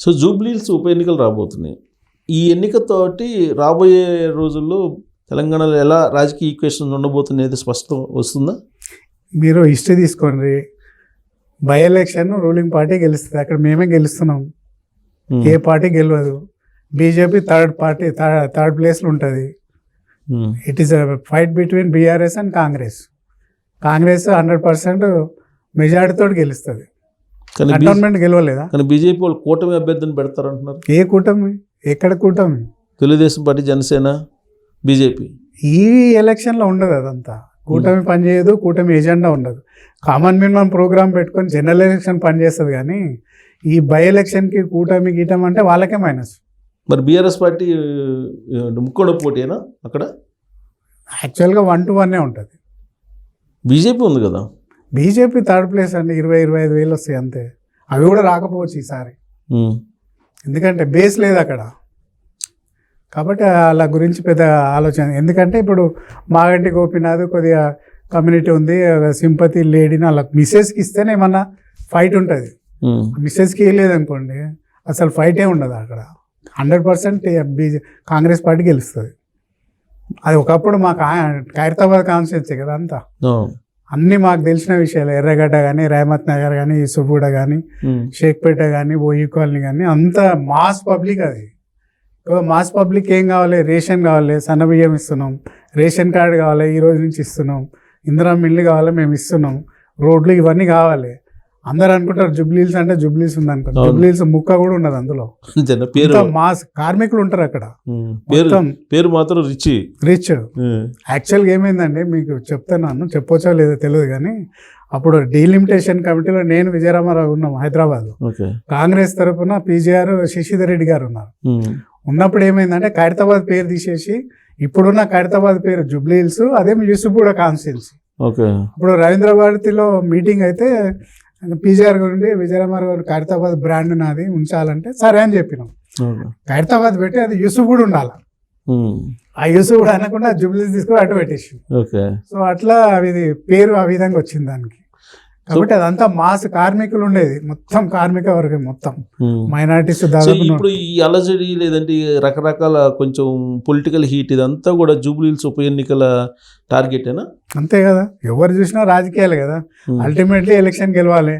So Jubilee Hills ఉప ఎన్నికలు రాబోతున్నాయి. ఈ ఎన్నికతోటి రాబోయే రోజుల్లో తెలంగాణలో ఎలా రాజకీయ ఈక్వేషన్ ఉండబోతుంది అనేది స్పష్టం వస్తుందా? మీరు హిస్టరీ తీసుకోండి. బై ఎలక్షన్ రూలింగ్ పార్టీ గెలుస్తుంది. అక్కడ మేమే గెలుస్తున్నాం. ఉమ్, ఏ పార్టీ గెలవదు. బీజేపీ థర్డ్ పార్టీ థర్డ్ ప్లేస్లో ఉంటుంది. It is fight between BRS and Congress Congress hundred percent మెజార్టీతో గెలుస్తుంది. కానీ కంటోన్మెంట్ గెలవలేదా? కానీ బీజేపీ వాళ్ళు కూటమి అభ్యర్థిని పెడతారంటున్నారు. ఏ కూటమి? ఎక్కడ కూటమి? Telugu Desam party Janasena BJP. ఈ ఎలక్షన్లో ఉండదు అదంతా. కూటమి పనిచేయదు కూటమి ఎజెండా ఉండదు. కామన్ మినిమం ప్రోగ్రామ్ పెట్టుకొని జనరల్ ఎలక్షన్ పనిచేస్తుంది కానీ ఈ బై ఎలక్షన్కి కూటమి గీటం అంటే వాళ్ళకే మైనస్. మరి బీఆర్ఎస్ పార్టీ ముక్కోడ పోటీనా అక్కడ? యాక్చువల్గా వన్ టు వన్నే ఉంటుంది. బీజేపీ ఉంది కదా? బీజేపీ థర్డ్ ప్లేస్ అండి ఇరవై ఇరవై ఐదు వేలు వస్తాయి అంతే. అవి కూడా రాకపోవచ్చు ఈసారి. ఎందుకంటే బేస్ లేదు అక్కడ. కాబట్టి వాళ్ళ గురించి పెద్ద ఆలోచన. ఎందుకంటే ఇప్పుడు మాగంటి గోపీనాథ్ కొద్దిగా కమ్యూనిటీ ఉంది సింపతి లేడీని వాళ్ళ మిస్సెస్కి ఇస్తేనే ఏమన్నా ఫైట్ ఉంటుంది. మిస్సెస్కి ఇవ్వలేదనుకోండి అసలు ఫైటే ఉండదు అక్కడ. Hundred percent BJ Congress party గెలుస్తుంది. అది ఒకప్పుడు మా ఖైరతాబాద్ కాన్స్టిట్యూన్సీ కదా అంతా. అన్నీ మాకు తెలిసిన విషయాలు. ఎర్రగడ్డ కానీ రేమత్ నగర్ కానీ యూసుఫ్గూడ కానీ షేక్పేట కానీ బోయి కాలనీ కానీ అంత మాస్ పబ్లిక్ అది. మాస్ పబ్లిక్ ఏం కావాలి? రేషన్ కావాలి సన్న బియ్యం ఇస్తున్నాం. రేషన్ కార్డు కావాలి ఈ రోజు నుంచి ఇస్తున్నాం. ఇందిరా మిల్లు కావాలి మేము ఇస్తున్నాం. రోడ్లు ఇవన్నీ కావాలి. అందరు అనుకుంటారు జుబ్లీల్స్ అంటే జుబ్లీల్స్ ఉంది అనుకుంటారు. జుబ్లీల్స్ ముక్క కూడా ఉండదు అందులో. పేరు మాస్ కార్మికులు ఉంటారు అక్కడ. పేరు మాత్రం రిచ్. రిచ్. యాక్చువల్గా ఏమైందంటే మీకు చెప్తున్నాను చెప్పొచ్చో లేదో తెలియదు కానీ అప్పుడు డీలిమిటేషన్ కమిటీలో నేను విజయరామారావు ఉన్నాం హైదరాబాద్లో. ఓకే. కాంగ్రెస్ తరపున పీజీఆర్ శశిధర్ రెడ్డి గారు ఉన్నారు. ఉన్నప్పుడు ఏమైందంటే ఖైరతాబాద్ పేరు తీసేసి ఇప్పుడున్న ఖైరతాబాద్ పేరు జుబ్లీ హిల్స్ అదేమో యూసుఫ్గూడ కాన్స్టిట్యున్సీ ఇప్పుడు రవీంద్ర భారతిలో మీటింగ్ అయితే పీజీఆర్ గురించి విజయరామారావు గారు ఖైరతాబాద్ బ్రాండ్ నాది ఉంచాలంటే సరే అని చెప్పినాం. ఖైరతాబాద్ పెట్టి అది యూసుఫ్గూడ ఉండాలి. ఉమ్, ఆ యూసుఫ్గూడ అనకుండా జుబ్లీ తీసుకొని అటు పెట్టేసి సో అట్లా ఇది పేరు ఆ విధంగా వచ్చింది దానికి. కాబట్టి అదంతా మాస్ కార్మికులు ఉండేది. మొత్తం కార్మిక వర్గం మొత్తం. ఉమ్. మైనార్టీస్ ఇప్పుడు ఈ అలజడి లేదంటే రకరకాల కొంచెం పొలిటికల్ హీట్ ఇదంతా కూడా జూబ్లీహిల్స్ ఉప ఎన్నికల టార్గెటేనా అంతే కదా. ఎవరు చూసినా రాజకీయాలు కదా. అల్టిమేట్లీ ఎలక్షన్ గెలవాలి.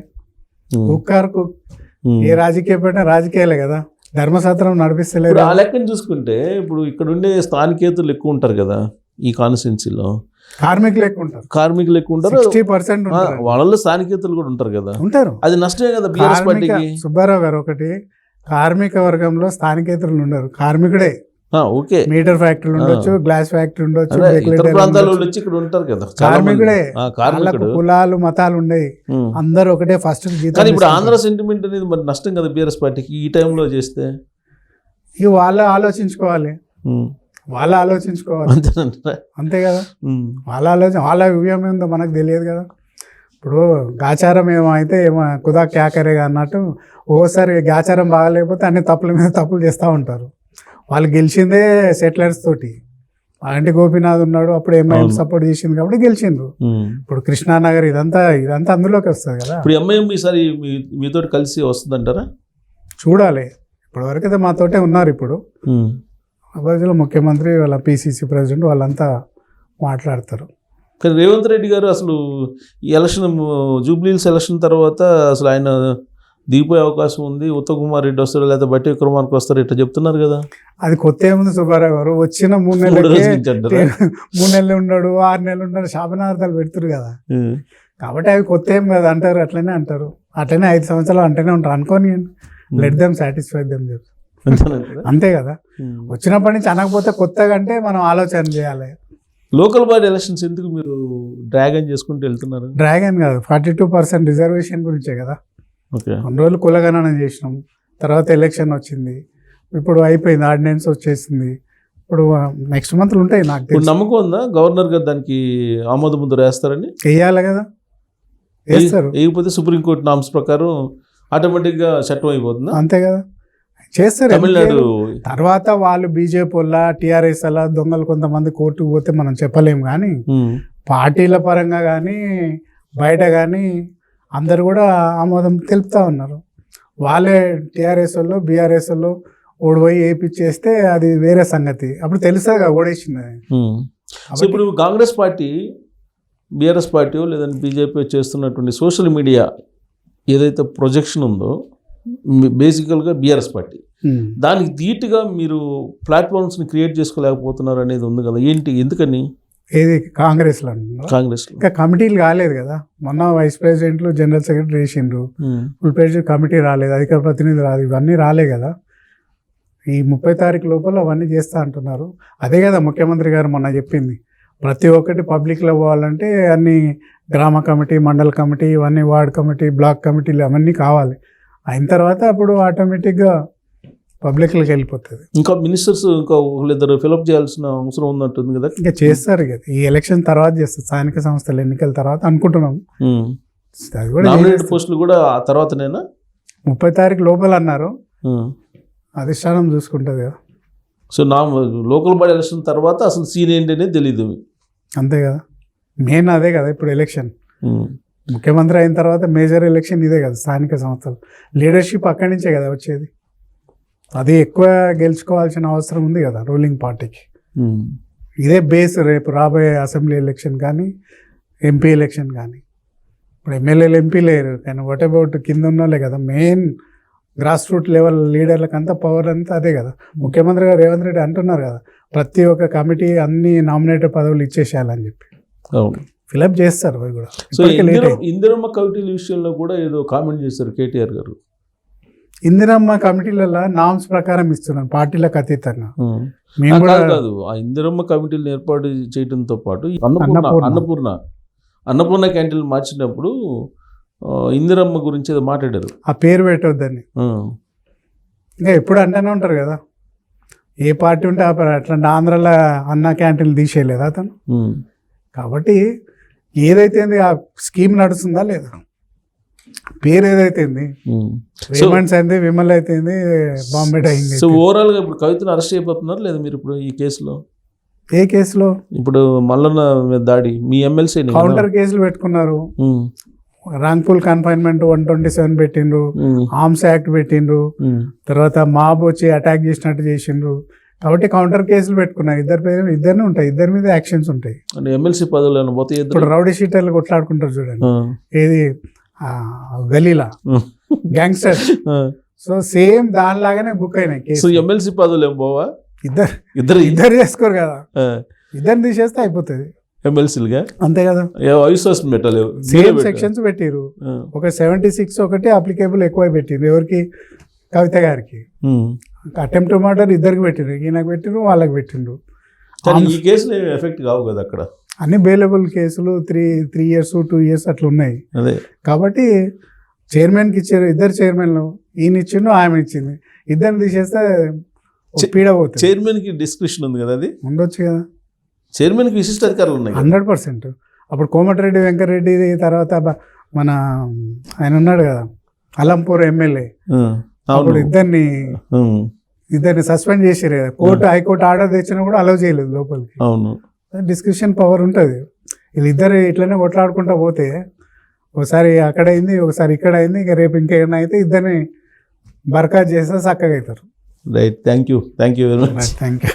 కుక్కార్కు ఉమ్. ఏ రాజకీయ పెట్టినా రాజకీయాలే కదా. ధర్మశాస్త్రం నడిపిస్తలేదు. ఆ లెక్కను చూసుకుంటే ఇప్పుడు ఇక్కడ ఉండే స్థానికేతలు ఎక్కువ ఉంటారు కదా ఈ కాన్స్టిట్యున్సీలో కార్మికులు ఎక్కువ ఉంటారు. కార్మికులు ఎక్కువ ఉంటారు. వాళ్ళలో స్థానికేతలు కూడా ఉంటారు కదా. ఉంటారు. అది నష్టమే కదా బీఆర్ఎస్ పార్టీకి. సుబ్బారావు గారు ఒకటి కార్మిక వర్గంలో స్థానికేతరులు ఉండరు కార్మికుడే. ఓకే. మీటర్ ఫ్యాక్టరీలు ఉండొచ్చు గ్లాస్ ఫ్యాక్టరీ ఉండొచ్చు ఇతర ప్రాంతాల వచ్చి ఇక్కడ ఉంటారు కదా. కార్మికుడే. వాళ్ళకు కులాలు మతాలు ఉమ్. అందరూ ఒకటే ఫస్ట్ కానీ ఇప్పుడు. ఆంధ్ర సెంటిమెంట్ అనేది మరి నష్టం కదా బీఆర్ఎస్ పార్టీకి ఈ టైంలో చేస్తే? ఇవి వాళ్ళు ఆలోచించుకోవాలి. వాళ్ళు ఆలోచించుకోవాలి. అంతే కదా. వాళ్ళ ఆలోచన వాళ్ళ వ్యూహం ఏందో మనకు తెలియదు కదా. ఇప్పుడు గాచారం ఏమో అయితే ఏమో కుదా క్యాకరేగా అన్నట్టు ఓసారి గాచారం బాగాలేకపోతే అన్ని తప్పుల మీద తప్పులు చేస్తూ ఉంటారు. వాళ్ళు గెలిచిందే సెటిలర్స్ తోటి. అలాంటి గోపీనాథ్ ఉన్నాడు అప్పుడు ఎంఐఎం. సపోర్ట్ చేసింది కాబట్టి గెలిచిండ్రు. ఇప్పుడు కృష్ణానగర్ ఇదంతా ఇదంతా అందులోకి వస్తుంది కదా. ఇప్పుడు ఎంఐఎం ఈసారి మీతో కలిసి వస్తుందంటారా? చూడాలి. ఇప్పటివరకు అయితే మాతోటే ఉన్నారు ఇప్పుడు. ఉమ్. అబ్బాయిలో ముఖ్యమంత్రి వాళ్ళ పిసిసి ప్రెసిడెంట్ వాళ్ళంతా మాట్లాడతారు కానీ రేవంత్ రెడ్డి గారు అసలు ఈ ఎలక్షన్ జూబ్లీహిల్స్ ఎలక్షన్ తర్వాత అసలు ఆయన దిగిపోయే అవకాశం ఉంది ఉత్తమ్ కుమార్ రెడ్డి వస్తారు లేదా బట్టి విక్రమార్క వస్తారు ఇట్లా చెప్తున్నారు కదా అది కొత్త ఏముంది సుబ్బారావు గారు వచ్చిన మూడు అంటారా? మూడు నెలలు ఉన్నాడు ఆరు నెలలు ఉన్నాడు శాపనార్థాలు పెడుతురు కదా. కాబట్టి అవి కొత్త ఏం కదా అంటారు అట్లనే అంటారు అట్లనే ఐదు సంవత్సరాలు అంటేనే ఉంటారు అనుకోని లెట్ దెమ్ సాటిస్ఫై దెమ్ చెప్పి అంతేనంటారా? అంతే కదా. వచ్చినప్పటి నుంచి అనకపోతే కొత్తగా అంటే మనం ఆలోచన చేయాలి. లోకల్ బాడీ ఎలక్షన్స్ ఎందుకు మీరు డ్రాగన్ చేసుకుంటూ వెళ్తున్నారు? డ్రాగన్ కాదు ఫార్టీ టూ పర్సెంట్ రిజర్వేషన్ గురించే కదా. ఓకే. కొన్ని రోజులు కులగణన చేసినాం తర్వాత ఎలక్షన్ వచ్చింది ఇప్పుడు అయిపోయింది ఆర్డినెన్స్ వచ్చేసింది. ఇప్పుడు నెక్స్ట్ మంత్ ఉంటాయి నాకు ఇప్పుడు నమ్మకం ఉందా? గవర్నర్ గారు దానికి ఆమోద ముద్ర వేస్తారని వేయాలి కదా. వేస్తారు. వేయకపోతే సుప్రీంకోర్టు నామ్స్ ప్రకారం ఆటోమేటిక్గా చట్టం అయిపోతుందా? అంతే కదా. చేస్తారు తమిళనాడు? తర్వాత వాళ్ళు బీజేపీ వల్ల టీఆర్ఎస్ అలా దొంగలు కొంతమంది కోర్టుకు పోతే మనం చెప్పలేము కానీ. పార్టీల పరంగా కానీ బయట కానీ అందరు కూడా ఆమోదం తెలుపుతా ఉన్నారు వాళ్ళే టీఆర్ఎస్ వాళ్ళు బీఆర్ఎస్ వాళ్ళు ఓడిపోయి వేయించేస్తే అది వేరే సంగతి అప్పుడు కదా ఓడేసింది. సో ఇప్పుడు కాంగ్రెస్ పార్టీ బీఆర్ఎస్ పార్టీ లేదంటే బీజేపీ చేస్తున్నటువంటి సోషల్ మీడియా ఏదైతే ప్రొజెక్షన్ ఉందో బేసికల్గా బీఆర్ఎస్ పార్టీ. దానికి ధీటుగా మీరు ప్లాట్ఫామ్స్ని క్రియేట్ చేసుకోలేకపోతున్నారు అనేది ఉంది కదా. ఏంటి? ఎందుకని? ఏది? కాంగ్రెస్లో? కాంగ్రెస్లో. ఇంకా కమిటీలు కాలేదు కదా. మొన్న వైస్ ప్రెసిడెంట్లు జనరల్ సెక్రటరీ వేసిండ్రు ఫుల్ ప్రెసిడెంట్ కమిటీ రాలేదు. అధికార ప్రతినిధి రాదు. ఇవన్నీ రాలే కదా. ఈ ముప్పై తారీఖు లోపల అవన్నీ చేస్తా అంటున్నారు. అదే కదా ముఖ్యమంత్రి గారు మొన్న చెప్పింది. ప్రతి ఒక్కటి పబ్లిక్లో పోవాలంటే అన్ని గ్రామ కమిటీ మండల కమిటీ ఇవన్నీ వార్డ్ కమిటీ బ్లాక్ కమిటీలు అవన్నీ కావాలి. అయిన తర్వాత అప్పుడు ఆటోమేటిక్గా పబ్లిక్లోకి వెళ్ళిపోతుంది. ఇంకా మినిస్టర్స్ ఇంకా ఒకళ్ళిద్దరు ఫిలప్ చేయాల్సిన అవసరం ఉన్నట్టుంది కదా? ఇంకా చేస్తారు కదా. ఈ ఎలక్షన్ తర్వాత చేస్తారు. స్థానిక సంస్థల ఎన్నికల తర్వాత అనుకుంటున్నాం. అది కూడా. పోస్టులు కూడా ఆ తర్వాతనేనా? ముప్పై తారీఖు లోపల అన్నారు. అధిష్టానం చూసుకుంటుంది కదా. సో నా లోకల్ బాడీ ఎలక్షన్ తర్వాత అసలు సీన్ ఏంటి అనేది తెలియదు అంతే కదా. మెయిన్ అదే కదా ఇప్పుడు ఎలక్షన్. ముఖ్యమంత్రి అయిన తర్వాత మేజర్ ఎలక్షన్ ఇదే కదా స్థానిక సంస్థలు. లీడర్షిప్ అక్కడి నుంచే కదా వచ్చేది. అది ఎక్కువ గెలుచుకోవాల్సిన అవసరం ఉంది కదా రూలింగ్ పార్టీకి. ఇదే బేస్ రేపు రాబోయే అసెంబ్లీ ఎలక్షన్ కానీ ఎంపీ ఎలక్షన్ కానీ. ఇప్పుడు ఎమ్మెల్యేలు ఎంపీ లేరు కానీ వాట్ అబౌట్ కింద ఉన్న వాళ్ళే కదా మెయిన్ గ్రాస్ రూట్ లెవెల్ లీడర్లకు అంతా పవర్ అంతా అదే కదా. ముఖ్యమంత్రి గారు రేవంత్ రెడ్డి అంటున్నారు కదా ప్రతి ఒక్క కమిటీ అన్ని నామినేటెడ్ పదవులు ఇచ్చేసేయాలని చెప్పి. అవును. ఫిలప్ చేస్తారు అవి కూడా సో. ఇందిరమ్మ కమిటీల విషయంలో కూడా ఏదో కామెంట్ చేశారు కేటీఆర్ గారు ఇందిరమ్మ కమిటీలలో నామ్స్ ప్రకారం ఇస్తున్నారు పార్టీలకు అతీతంగా. మేము కాదు ఆ ఇందిరమ్మ కమిటీలను ఏర్పాటు చేయడంతో పాటు అన్నపూర్ణ అన్నపూర్ణ. క్యాంటీన్ మార్చినప్పుడు ఇందిరమ్మ గురించి ఏదో మాట్లాడారు ఆ పేరు పెట్టొద్దని ఉమ్. ఇంకా ఎప్పుడు అంటూనే ఉంటారు కదా ఏ పార్టీ ఉంటే ఆ. అట్లాంటి ఆంధ్రాలో అన్న క్యాంటీన్లు తీసేయలేదు అతను. కాబట్టి ఏదైతే ఆ స్కీమ్ నడుస్తుందా లేదా? పేరు ఏదైతే ఉమ్. రేమండ్స్ అయింది విమల్ అయితే బాంబే అయింది సో ఓవరాల్గా ఇప్పుడు కవితను అరెస్ట్ అయిపోతున్నారు లేదా మీరు ఇప్పుడు ఈ కేసులో? ఏ కేసులో? ఇప్పుడు మల్లన్న దాడి మీ ఎమ్మెల్సీ కౌంటర్ కేసులు పెట్టుకున్నారు. Wrongful confinement one twenty seven పెట్టిండ్రు. ఆర్మ్స్ యాక్ట్ పెట్టిండ్రు. తర్వాత మాబ్ వచ్చి అటాక్ చేసినట్టు చేసిండ్రు. కాబట్టి కౌంటర్ కేసులు పెట్టుకున్నారు ఇద్దరు పేరు ఇద్దరిని ఉంటాయి. ఇద్దరి మీద యాక్షన్స్ ఉంటాయి. ఎమ్మెల్సీ పదవులు పోతే ఇప్పుడు రౌడీ షీటర్లు కొట్లాడుకుంటారు చూడండి. ఏది? ఆ, గలీలా. గ్యాంగ్స్టర్ సో సేమ్ దానిలాగానే బుక్ అయినాయి సో కేసు ఎమ్మెల్సీ పదవులు ఏం పోవా? ఇద్దరు. ఇద్దరు. ఇద్దరు చేసుకోరు కదా. ఇద్దరిని తీసేస్తే అయిపోతుంది. ఎమ్మెల్సీలుగా అంతే కదా. అవిశ్వాసం పెట్టాలి. సేమ్ సెక్షన్స్ పెట్టిరు ఒక సెవెంటీ సిక్స్ ఒకటి అప్లికేబుల్ ఎక్కువ పెట్టిరు ఎవరికి? కవిత గారికి. అటెంప్ట్ మర్డర్ ఇద్దరికి పెట్టిరు ఈయనకు పెట్టిరు వాళ్ళకి పెట్టిండ్రు. ఈ కేసులు ఎఫెక్ట్ కావు కదా అక్కడ? అన్ని బెయిలబుల్ కేసులు three three years two years అట్లా ఉన్నాయి. కాబట్టి చైర్మన్కి ఇచ్చారు ఇద్దరు చైర్మన్లు ఈయన ఇచ్చిండు ఆమె ఇచ్చింది. ఇద్దరిని తీసేస్తే పీడ పోతుంది చైర్మన్కి డిస్క్రిప్షన్ ఉంది కదా అది? ఉండొచ్చు కదా. చైర్మన్కి విశిష్ట అధికారులు ఉన్నాయి. Hundred percent. అప్పుడు కోమటిరెడ్డి వెంకటరెడ్డి తర్వాత మన ఆయన ఉన్నాడు కదా అలంపూర్ ఎమ్మెల్యే. అప్పుడు ఇద్దరిని ఇద్దరిని సస్పెండ్ చేసారు కదా. కోర్టు హైకోర్టు ఆర్డర్ తెచ్చినా కూడా అలౌ చేయలేదు లోపలికి. అవును. డిస్క్రిప్షన్ పవర్ ఉంటుంది. వీళ్ళిద్దరు ఇట్లనే కొట్లాడుకుంటా పోతే ఒకసారి అక్కడ అయింది ఒకసారి ఇక్కడ అయింది ఇక రేపు ఇంకేమైనా అయితే ఇద్దరిని బర్ఖాస్త్ చేస్తే చక్కగా అవుతారు. Right thank you thank you very much thank you